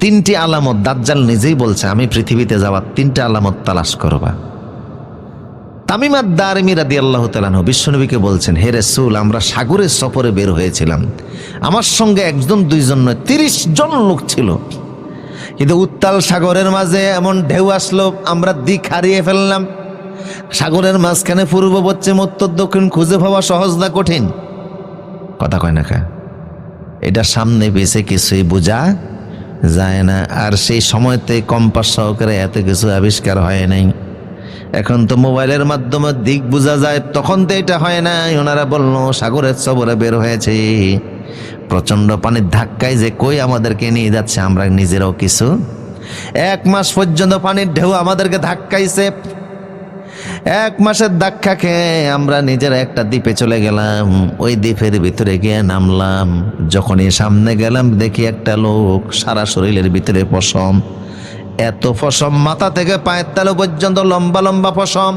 তিনটি আলামত দাজ্জাল নিজেই বলছে, আমি পৃথিবীতে যাওয়ার তিনটা আলামত তালাশ করবা। তামিমাদ দারমি রাদি আল্লাহ তালানহ বিশ্বনবীকে বলছেন, হে রেসুল, আমরা সাগরের সফরে বের হয়েছিলাম। আমার সঙ্গে একজন, দুইজন নয়, তিরিশ জন লোক ছিল। কিন্তু উত্তাল সাগরের মাঝে এমন ঢেউ আসলো, আমরা দিক হারিয়ে ফেললাম। সাগরের মাঝখানে পূর্ব, পশ্চিম, উত্তর, দক্ষিণ খুঁজে পাওয়া সহজ না কঠিন? কথা কয় না কা? এটা সামনে পেছে কিছুই বোঝা যায় না। আর সেই সময়তে কম্পাস সহকারে এত কিছু আবিষ্কার হয় নাই। এখন তো মোবাইলের মাধ্যমে দিক বোঝা যায়, তখন তো এটা হয় নাই। ওনারা বলল, সাগরের সবরে বের হয়েছে। প্রচণ্ড পানির ধাক্কায় যে কই আমাদেরকে নিয়ে যাচ্ছে, আমরা নিজেরাও কিছু। এক মাস পর্যন্ত পানির ঢেউ আমাদেরকে ধাক্কাইছে। এক মাসের ধাক্কা খেয়ে আমরা নিজের একটা দ্বীপে চলে গেলাম। ওই দ্বীপের ভিতরে গিয়ে নামলাম। যখনই সামনে গেলাম, দেখি একটা লোক সারা শরীরের ভিতরে পশম। এত ফসম মাথা থেকে পায়ের তালু পর্যন্ত লম্বা লম্বা ফসম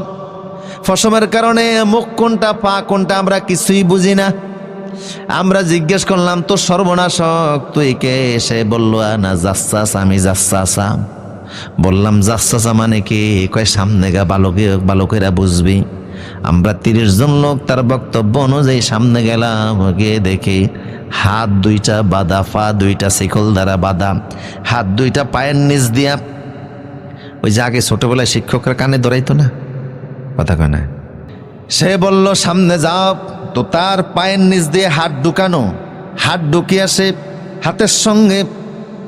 ফসমের কারণে মুখ কোনটা, পা কোনটা আমরা কিছুই বুঝি না। আমরা জিজ্ঞেস করলাম তো সর্বনাশক, তুই কে? সে বলল না যাচ্ছাস আমি যাচ্ছাসা বললাম যাচ্ছাসা মানে কি? কয়, সামনে গা বালকে, বালকেরা বুঝবি। আমরা তিরিশ জন লোক, তার বক্তব্য অনুযায়ী সামনে গেলাম, গিয়ে দেখি হাত দুইটা বাদা পা দুইটা শিকল দ্বারা বাদা হাত দুইটা পায়ের নিচ দিয়া। ওই যে আগে ছোটবেলায় শিক্ষকরা কানে ধরাইতো না? কথা কয় না। সে বলল, সামনে যাও, তো তার পায়ের নিচ দিয়ে হাত ঢুকানো। হাত ঢুকিয়ে সে হাতের সঙ্গে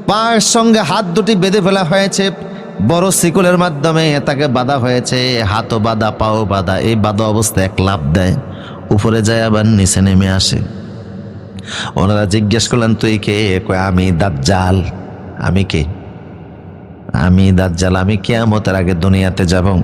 পায়ের সঙ্গে হাত দুটি বেঁধে ফেলা হয়েছে। বড় শিকলের মাধ্যমে তাকে বাধা হয়েছে। হাতও বাধা, পাও বাধা, এই বাধা অবস্থায় এক লাভ দেয়। উপরে যায় আবার নিচে নেমে আসে। ওনারা জিজ্ঞেস করলেন, তুই কে? আমি দাজ্জাল। আমি কে? আমি দাজ্জাল। আমি কেয়ামতের আগে দুনিয়াতে যাব।